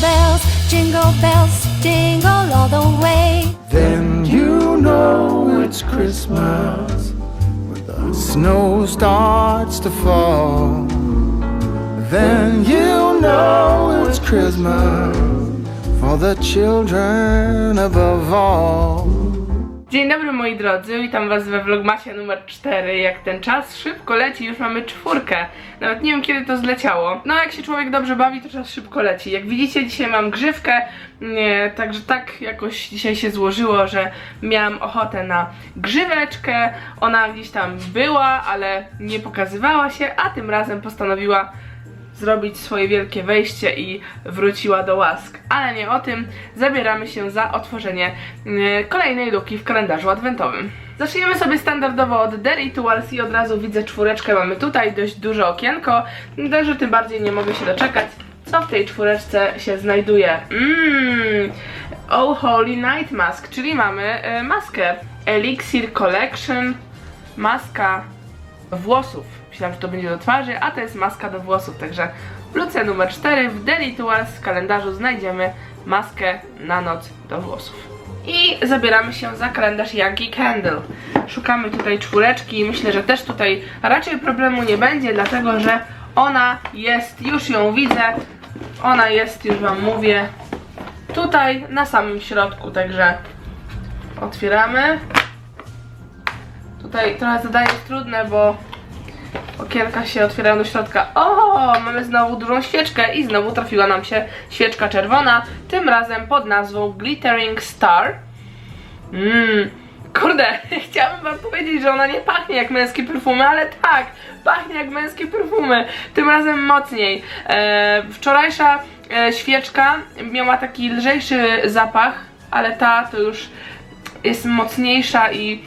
bells, jingle bells, jingle all the way. Then you know it's Christmas when the snow starts to fall. Then you know it's Christmas for the children above all. Dzień dobry moi drodzy, witam was we vlogmasie numer 4 Jak ten czas szybko leci, już mamy czwórkę. Nawet nie wiem kiedy to zleciało. No jak się człowiek dobrze bawi, to czas szybko leci. Jak widzicie dzisiaj mam grzywkę. Nie, Także tak jakoś dzisiaj się złożyło, że miałam ochotę na grzyweczkę. Ona gdzieś tam była, ale nie pokazywała się A tym razem postanowiła zrobić swoje wielkie wejście i wróciła do łask. Ale nie o tym. Zabieramy się za otworzenie e, kolejnej luki w kalendarzu adwentowym. Zaczniemy sobie standardowo od The Rituals i od razu widzę czwóreczkę. Mamy tutaj dość duże okienko, także tym bardziej nie mogę się doczekać, co w tej czwóreczce się znajduje. Mmm, Oh Holy Night Mask, czyli mamy e, maskę Elixir Collection, maska włosów. Myślałam, że to będzie do twarzy, a to jest maska do włosów, także w luce numer 4 w The Rituals w kalendarzu znajdziemy maskę na noc do włosów. I zabieramy się za kalendarz Yankee Candle. Szukamy tutaj czwóreczki i myślę, że też tutaj raczej problemu nie będzie, dlatego że ona jest, już ją widzę, ona jest, już wam mówię, tutaj na samym środku, także otwieramy. Tutaj trochę zadanie trudne, bo okienka się otwierają do środka. O, mamy znowu dużą świeczkę i znowu trafiła nam się świeczka czerwona, tym razem pod nazwą Glittering Star. Mmm, kurde, chciałabym wam powiedzieć, że ona nie pachnie jak męskie perfumy, ale tak, pachnie jak męskie perfumy, tym razem mocniej. E, wczorajsza e, świeczka miała taki lżejszy zapach, ale ta to już jest mocniejsza i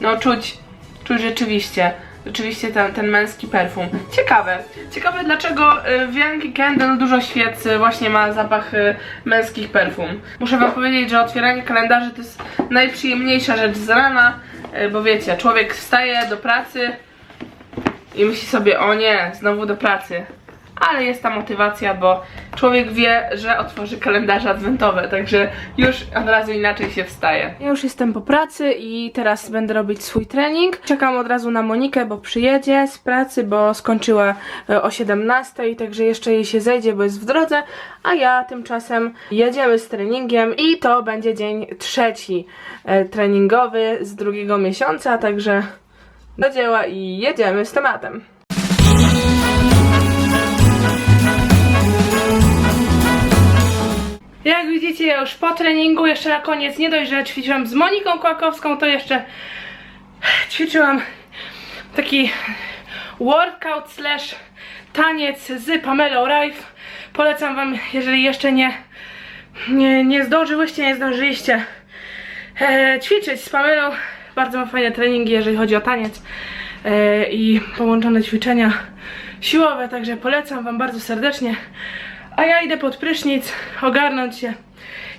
no czuć, czuć rzeczywiście, rzeczywiście ten, ten męski perfum. Ciekawe, ciekawe dlaczego y, w Yankee Candle dużo świec y, właśnie ma zapach y, męskich perfum. Muszę wam powiedzieć, że otwieranie kalendarzy to jest najprzyjemniejsza rzecz z rana, bo wiecie, człowiek wstaje do pracy i myśli sobie, o nie, znowu do pracy. Ale jest ta motywacja, bo człowiek wie, że otworzy kalendarze adwentowe, także już od razu inaczej się wstaje. Ja już jestem po pracy i teraz będę robić swój trening. Czekam od razu na Monikę, bo przyjedzie z pracy, bo skończyła e, o 17, także jeszcze jej się zejdzie, bo jest w drodze, a ja tymczasem jedziemy z treningiem i to będzie dzień trzeci e, treningowy z drugiego miesiąca, także do dzieła i jedziemy z tematem. Jak widzicie, ja już po treningu, jeszcze na koniec, nie dość, że ćwiczyłam z Moniką Kłakowską, to jeszcze ćwiczyłam taki workout slash taniec z Pamelą Rife. Polecam wam, jeżeli jeszcze nie, nie, nie zdążyłyście, nie zdążyliście e, ćwiczyć z Pamelą. Bardzo ma fajne treningi, jeżeli chodzi o taniec e, i połączone ćwiczenia siłowe, także polecam wam bardzo serdecznie. A ja idę pod prysznic, ogarnąć się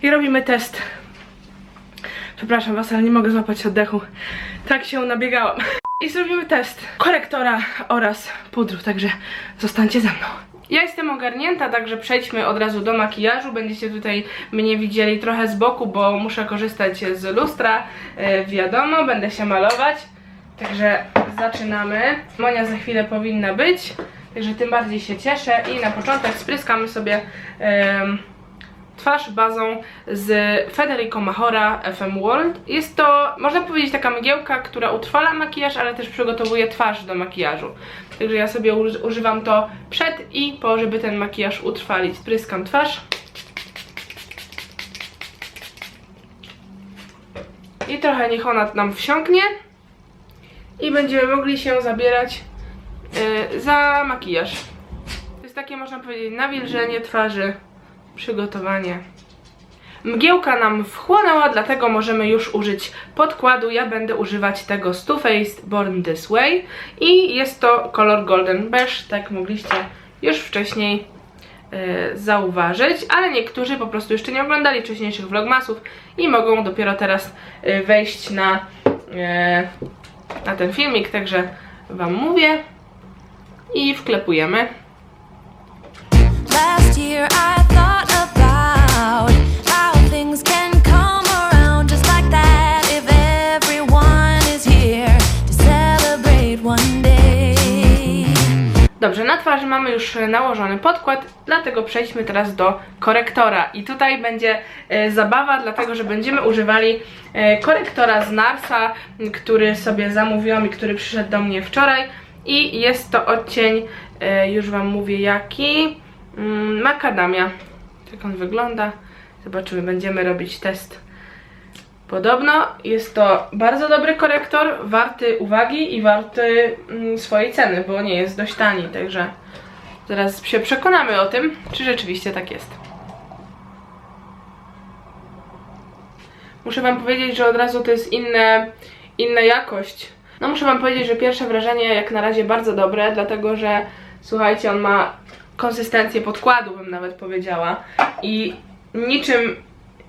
i robimy test. Przepraszam was, ale nie mogę złapać oddechu. Tak się nabiegałam. I zrobimy test korektora oraz pudru, także zostańcie ze mną. Ja jestem ogarnięta, także przejdźmy od razu do makijażu. Będziecie tutaj mnie widzieli trochę z boku, bo muszę korzystać z lustra. E, wiadomo, będę się malować. Także zaczynamy. Monia za chwilę powinna być. Także tym bardziej się cieszę i na początek spryskamy sobie em, twarz bazą z Federico Mahora FM World. Jest to, można powiedzieć, taka mgiełka, która utrwala makijaż, ale też przygotowuje twarz do makijażu. Także ja sobie uży- używam to przed i po, żeby ten makijaż utrwalić. Spryskam twarz. I trochę niech ona nam wsiąknie. I będziemy mogli się zabierać za makijaż. To jest takie, można powiedzieć, nawilżenie twarzy, przygotowanie. Mgiełka nam wchłonęła, dlatego możemy już użyć podkładu. Ja będę używać tego Too Faced Born This Way i jest to kolor Golden Beige, tak mogliście już wcześniej e, zauważyć, ale niektórzy po prostu jeszcze nie oglądali wcześniejszych vlogmasów i mogą dopiero teraz e, wejść na, e, na ten filmik, także Wam mówię i wklepujemy. Dobrze, na twarzy mamy już nałożony podkład, dlatego przejdźmy teraz do korektora. I tutaj będzie e, zabawa, dlatego że będziemy używali e, korektora z Narsa, który sobie zamówiłam i który przyszedł do mnie wczoraj. I jest to odcień, e, już Wam mówię jaki, mm, makadamia. Tak on wygląda. Zobaczymy, będziemy robić test. Podobno jest to bardzo dobry korektor, warty uwagi i warty mm, swojej ceny, bo nie jest dość tani, także zaraz się przekonamy o tym, czy rzeczywiście tak jest. Muszę Wam powiedzieć, że od razu to jest inne, inna jakość. No muszę Wam powiedzieć, że pierwsze wrażenie jak na razie bardzo dobre, dlatego że słuchajcie, on ma konsystencję podkładu, bym nawet powiedziała i niczym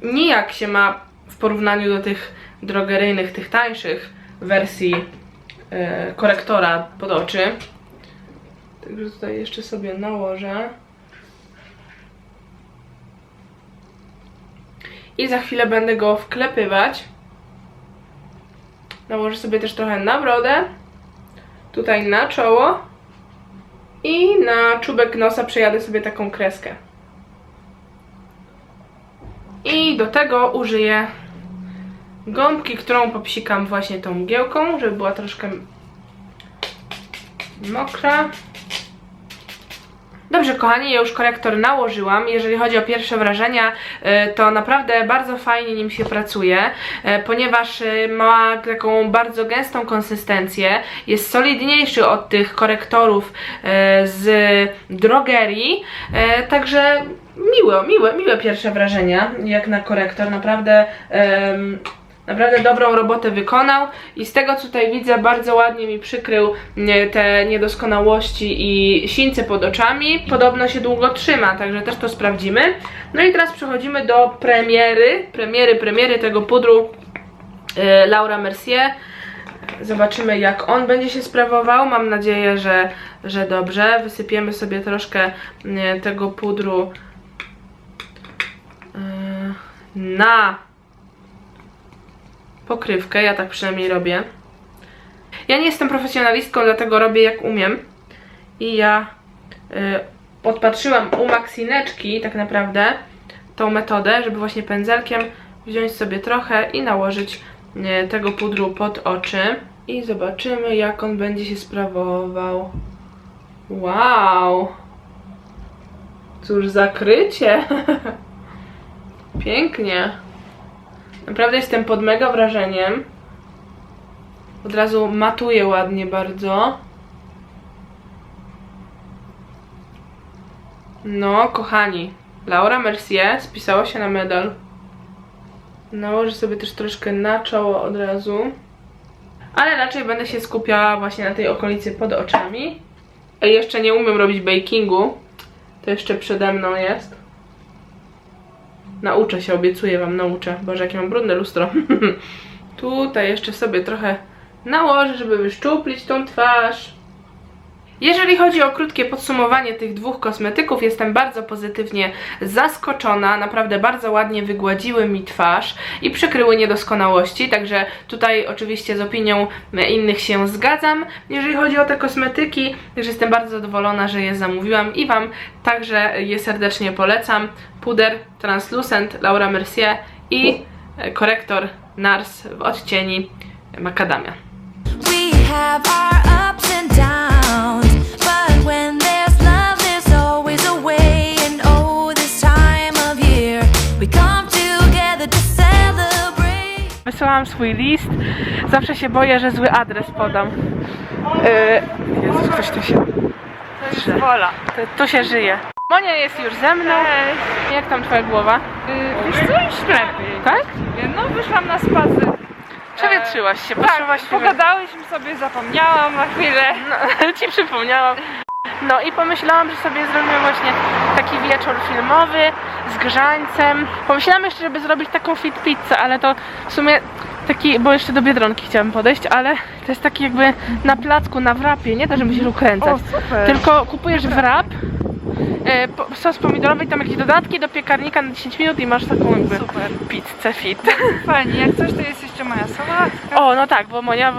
nijak się ma w porównaniu do tych drogeryjnych, tych tańszych wersji e, korektora pod oczy. Także tutaj jeszcze sobie nałożę. I za chwilę będę go wklepywać. Nałożę sobie też trochę na brodę. Tutaj na czoło. I na czubek nosa przejadę sobie taką kreskę. I do tego użyję gąbki, którą popsikam właśnie tą mgiełką, żeby była troszkę mokra. Dobrze, kochani, ja już korektor nałożyłam. Jeżeli chodzi o pierwsze wrażenia, y, to naprawdę bardzo fajnie nim się pracuje, y, ponieważ y, ma taką bardzo gęstą konsystencję. Jest solidniejszy od tych korektorów z drogerii, także miłe, miłe, miłe pierwsze wrażenia, jak na korektor. Naprawdę. em, Naprawdę dobrą robotę wykonał i z tego co tutaj widzę bardzo ładnie mi przykrył te niedoskonałości i sińce pod oczami. Podobno się długo trzyma, także też to sprawdzimy. No i teraz przechodzimy do premiery, premiery, premiery tego pudru y, Laura Mercier. Zobaczymy jak on będzie się sprawował. Mam nadzieję, że, że dobrze. Wysypiemy sobie troszkę y, tego pudru y, na pokrywkę, ja tak przynajmniej robię. Ja nie jestem profesjonalistką, dlatego robię jak umiem. I ja y, podpatrzyłam u Maxineczki tak naprawdę tą metodę, żeby właśnie pędzelkiem wziąć sobie trochę i nałożyć y, tego pudru pod oczy. I zobaczymy jak on będzie się sprawował. Wow! Cóż zakrycie! Pięknie. Naprawdę jestem pod mega wrażeniem. Od razu matuje ładnie bardzo. No, kochani, Laura Mercier spisała się na medal. Nałożę sobie też troszkę na czoło od razu. Ale raczej będę się skupiała właśnie na tej okolicy pod oczami. Jeszcze nie umiem robić bakingu. To jeszcze przede mną jest. Nauczę się, obiecuję wam, nauczę. Boże, jakie mam brudne lustro. Tutaj jeszcze sobie trochę nałożę, żeby wyszczuplić tą twarz. Jeżeli chodzi o krótkie podsumowanie tych dwóch kosmetyków, jestem bardzo pozytywnie zaskoczona. Naprawdę bardzo ładnie wygładziły mi twarz i przykryły niedoskonałości, także tutaj oczywiście z opinią innych się zgadzam. Jeżeli chodzi o te kosmetyki, także jestem bardzo zadowolona, że je zamówiłam i Wam także je serdecznie polecam. Puder Translucent Laura Mercier i korektor NARS w odcieni Macadamia. We have our ups and downs, but when there's love, there's always a way. And oh, this time of year, we come together to celebrate. Wysłałam swój list. Zawsze się boję, że zły adres podam. Yy, Jezus, ktoś tu się... To jest wola. Tu się żyje. Monia jest już ze mną. Jak tam twoja głowa? Y, Wiesz co, już lepiej. Tak? No wyszłam na spacer. Przewietrzyłaś się, Tak, pogadałyśmy sobie, zapomniałam na chwilę. No, ci przypomniałam. No i pomyślałam, że sobie zrobimy właśnie taki wieczór filmowy z grzańcem. Pomyślałam jeszcze, żeby zrobić taką fit pizzę, ale to w sumie taki, bo jeszcze do Biedronki chciałam podejść, ale to jest taki jakby na placku, na wrapie, nie to, że musisz ukręcać. O, super. Tylko kupujesz wrap, e, sos pomidorowy i tam jakieś dodatki do piekarnika na 10 minut i masz taką jakby Super. pizzę fit. Fajnie, jak coś to jest jeszcze moja sałatka. O, no tak, bo Monia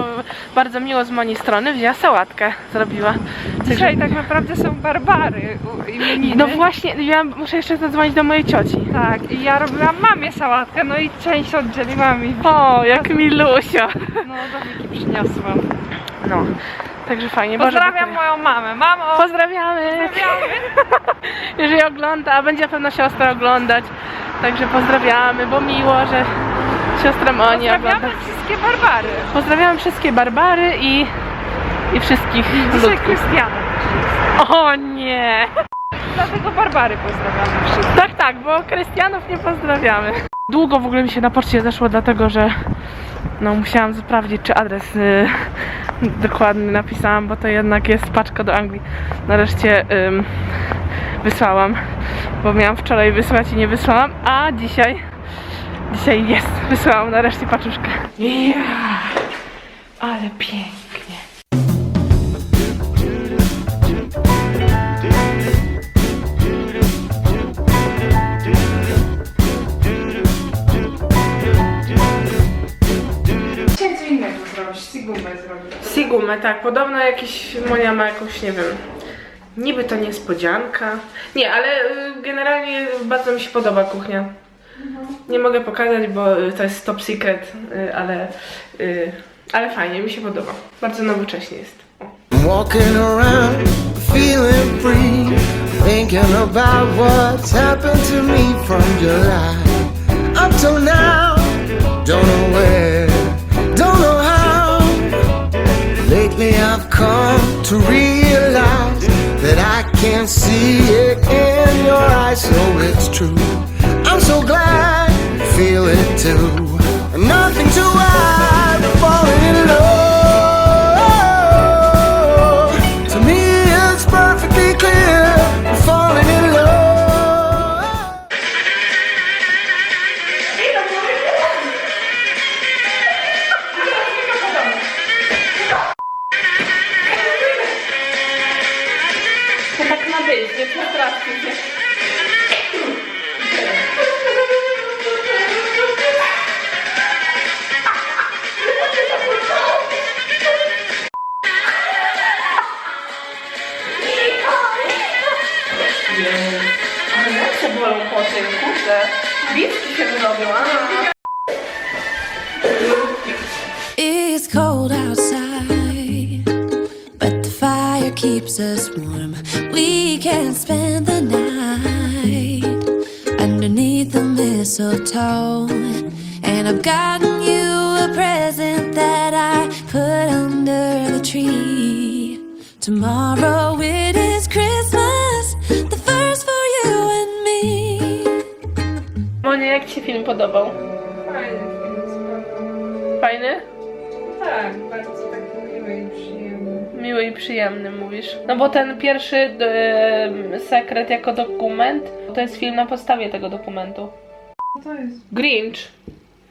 bardzo miło z mojej strony wzięła sałatkę, zrobiła. Dzisiaj tak naprawdę są Barbary imieniny. No właśnie, ja muszę jeszcze zadzwonić do mojej cioci. Tak, i ja robiłam mamie sałatkę, no i część oddzieliłam mi. O, jak milusio. No, do Wiki przyniosłam. No, także fajnie. Boże, Pozdrawiam bo moją mamę. Mamo! Pozdrawiamy. Pozdrawiamy! Jeżeli ogląda, a będzie na pewno siostra oglądać. Także pozdrawiamy, bo miło, że siostra Moni ogląda. Pozdrawiamy wszystkie Barbary. Pozdrawiam wszystkie Barbary i, i wszystkich Dzisiaj ludków. Krystiana. O nie! Dlatego Barbary pozdrawiamy wszystkich. Tak, tak, bo Krystianów nie pozdrawiamy. Długo w ogóle mi się na poczcie zeszło, dlatego że no musiałam sprawdzić, czy adres y, dokładny napisałam, bo to jednak jest paczka do Anglii. Nareszcie ym, wysłałam, bo miałam wczoraj wysłać i nie wysłałam, a dzisiaj dzisiaj jest. Wysłałam nareszcie paczuszkę. Ja, ale pięknie. Sigumę, tak. Podobno jakiś Monia ma jakąś, nie wiem, niby to niespodzianka. Nie, ale y, generalnie bardzo mi się podoba kuchnia. Nie mogę pokazać, bo y, to jest top secret, y, ale, ale fajnie, mi się podoba. Bardzo nowocześnie jest. Walking around feeling free, thinking about what's happened to me from July up till now. Don't know where, come to realize that I can see it in your eyes, so it's true. I'm so glad feel it too. Nothing to hide, po tym, kurde. Bicki się wyrobią. It's cold outside, but the fire keeps us warm. We can spend the night underneath the mistletoe. And I've gotten you a present that I put under the tree. Tomorrow jak Ci się film podobał? Fajny film, spoko. Fajny? Tak, bardzo taki miły i przyjemny. Miły i przyjemny, mówisz. No bo ten pierwszy em, sekret jako dokument to jest film na podstawie tego dokumentu. No to jest, Grinch.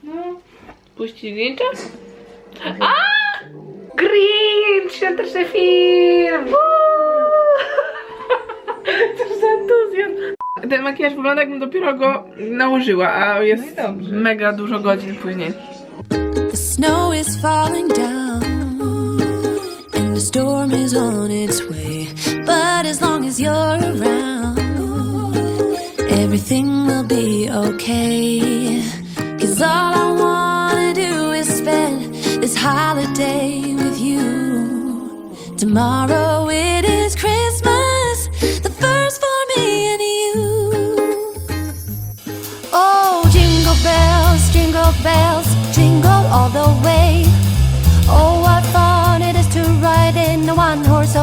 no, Puścić Grincha? A! Grinch! Świąteczny film! Woo! Co za entuzjazm! Ten makijaż wygląda jakbym dopiero go nałożyła, a jest No mega dużo godzin później. The snow is falling down, and the storm is on its way. But as long as you're around, everything will be okay. Cause all I wanna do is spend this holiday with you. Tomorrow it is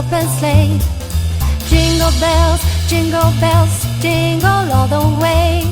horse open sleigh. Jingle bells, jingle bells, jingle all the way.